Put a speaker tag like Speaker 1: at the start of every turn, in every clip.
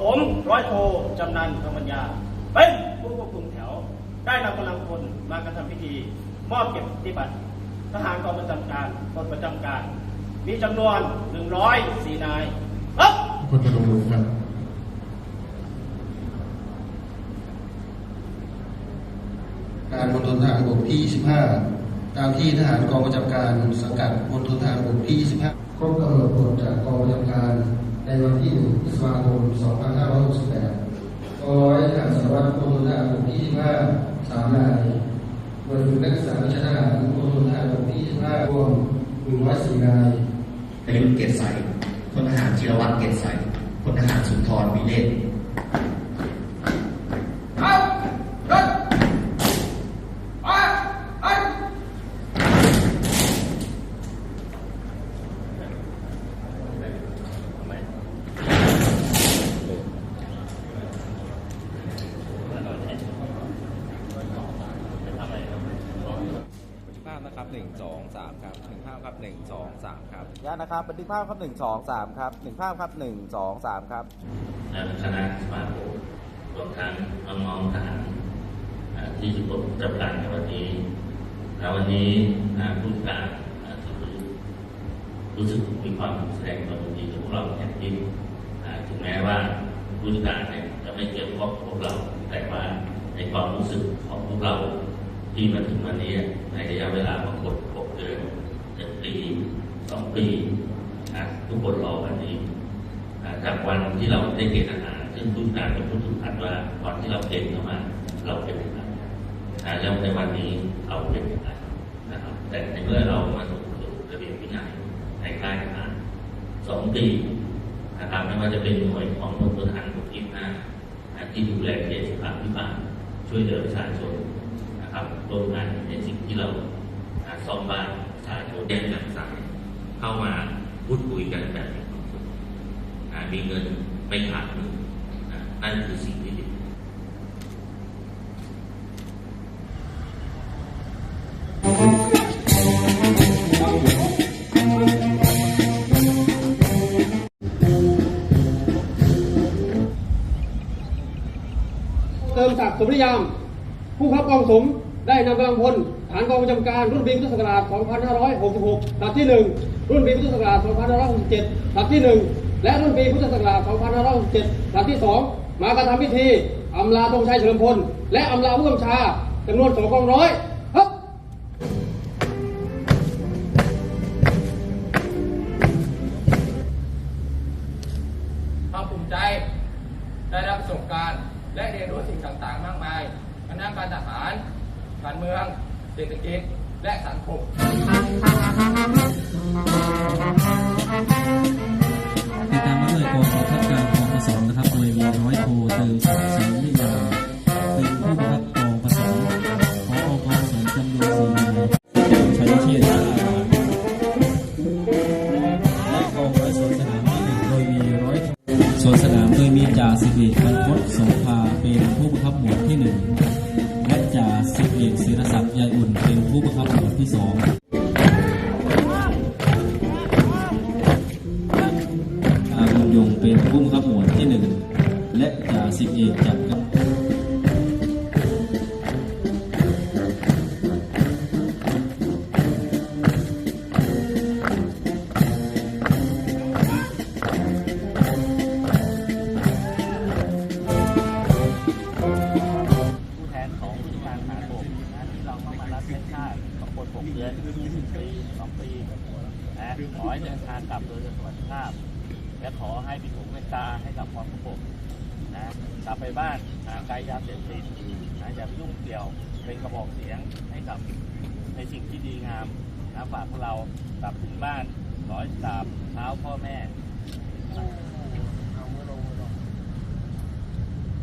Speaker 1: ผมร้อยโทจำนันทองปัญญาเป็นผู้ควบคุมแถว ได้นำกำลังพลมากระทำพิธี มอบเก็บปฏิบัติ ทหารกองประจำการพลประจำการ มีจำนวน104นายครับ
Speaker 2: คนจะลงมือครับ
Speaker 3: การมณฑลทหารบกที่ 25 ตามที่ทหารกองประจำการสังกัดมณฑลทหารบกที่ 25ครบกำหนดผลจากกองประจำการ ในวันที่1พฤษภาคม2568กองร้อยทหารสารวัตรมณฑลทหารบกที่25สามนายหน่วยฝึกนักศึกษาวิชาทหารมณฑลทหารบกที่25รวม104นาย
Speaker 4: นายรุเกตใสพลทหารจิรวัตรเกตใสพลทหารสุนทรวิเลศ
Speaker 5: ภาพ นะครับหนึ่งสองสามครับหนึ่งภาพครับหนึ่งสองสามครับญาตินะครับบันทึกภาพครับหนึ่งสองสามครับหนึ่งภาพครับหนึ่งสองสามครับ
Speaker 6: และคณะสมาคมรวมทั้งน้องๆทหารอ่าที่ทุกคนจับการในวันนี้และวันนี้อ่าผู้การอ่ารู้สึกรู้สึกมีความแสดงความยินดีกับพวกเราอย่างยิ่งอ่าถึงแม้ว่าผู้การเนี่ยจะไม่เกี่ยวข้องกับพวกเรา แต่ว่าในความรู้สึกของพวกเรา ที่มาถึงวันนี้ในระยะเวลาปรากฏ6เดือนหนึ่งปีสองปีอ่าทุกคนรอวันนี้จากวันที่เราได้เกณฑ์อาหารซึ่งผู้การเป็นผู้ถูกคัดว่าก่อนที่เราเกณฑ์เข้ามา เราเป็นยังไงอ่าแล้วในวันนี้เราเป็นยังไงนะครับ แต่ในเมื่อเรามาสู่ระเบียบวินัยในค่ายทหารสองปีนะครับไม่ว่าจะเป็นหน่วยของพลทหารบกที่ห้าที่ดูแลเขตสุขาพิบาลช่วยเหลือประชาชน นะครับรวมงานในสิ่งที่เราซ่อมบ้านประชาชนแยกจากสายเข้ามาพูดคุยกันแบบมีความสุขมีเงินไม่ขาดมือนั่นคือสิ่งที่ดี
Speaker 7: เติมศักดิ์สมนิยาม ผู้ขับกองสมได้นำกำลังพลฐานกองประจำการรุ่นปีพุทธศักราช 2566ลักที่ 1 รุ่นปีพุทธศักราช 2567ลักที่ 1 และรุ่นปีพุทธศักราช 2567ลักที่ 2 มากระทำพิธีอำลาธงชัยเฉลิมพล และอำลาผู้กำชาจำนวนสองกองร้อยครับ
Speaker 8: ภาคภูมิใจได้รับประสบการณ์และเรียนรู้สิ่งต่างๆ มากมาย ด้านการทหารการเมืองเศรษฐกิจและสังคม
Speaker 9: ติดตามมาด้วยกองบังคับการกองผสมนะครับโดยมีร้อยโทเติมศักดิ์ศรีนิยามเป็นผู้บังคับกองผสมขอองค์กรสมจำนวนสี่นายชัยเชียรและกองร้อยสวนสนามที่หนึ่งโดยมีร้อยสวนสนามโดยมีจ่าสิบเอกบรรพตโสภาเป็นผู้บังคับหมวดที่หนึ่งุลเป็นผู้บังคับหมวดที่สองอาบุญยงเป็นผู้บังคับหมวดที่หนึ่งและจ่าสิบเอกจา
Speaker 1: ก ปีสองปีนะขอให้เดินทางกลับโดยสวัสดิภาพ และขอให้มีถุงเมตตาให้กับความระบบนะกลับไปบ้านห่างไกลยาเสพติดนะอย่าไปยุ่งเกี่ยวเป็นกระบอกเสียงให้กับในสิ่งที่ดีงามนะฝากพวกเรากลับถึงบ้านร้อยสามเท้าพ่อแม่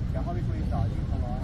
Speaker 7: เดี๋ยวเขาไปคุยต่อที่เขาร้อย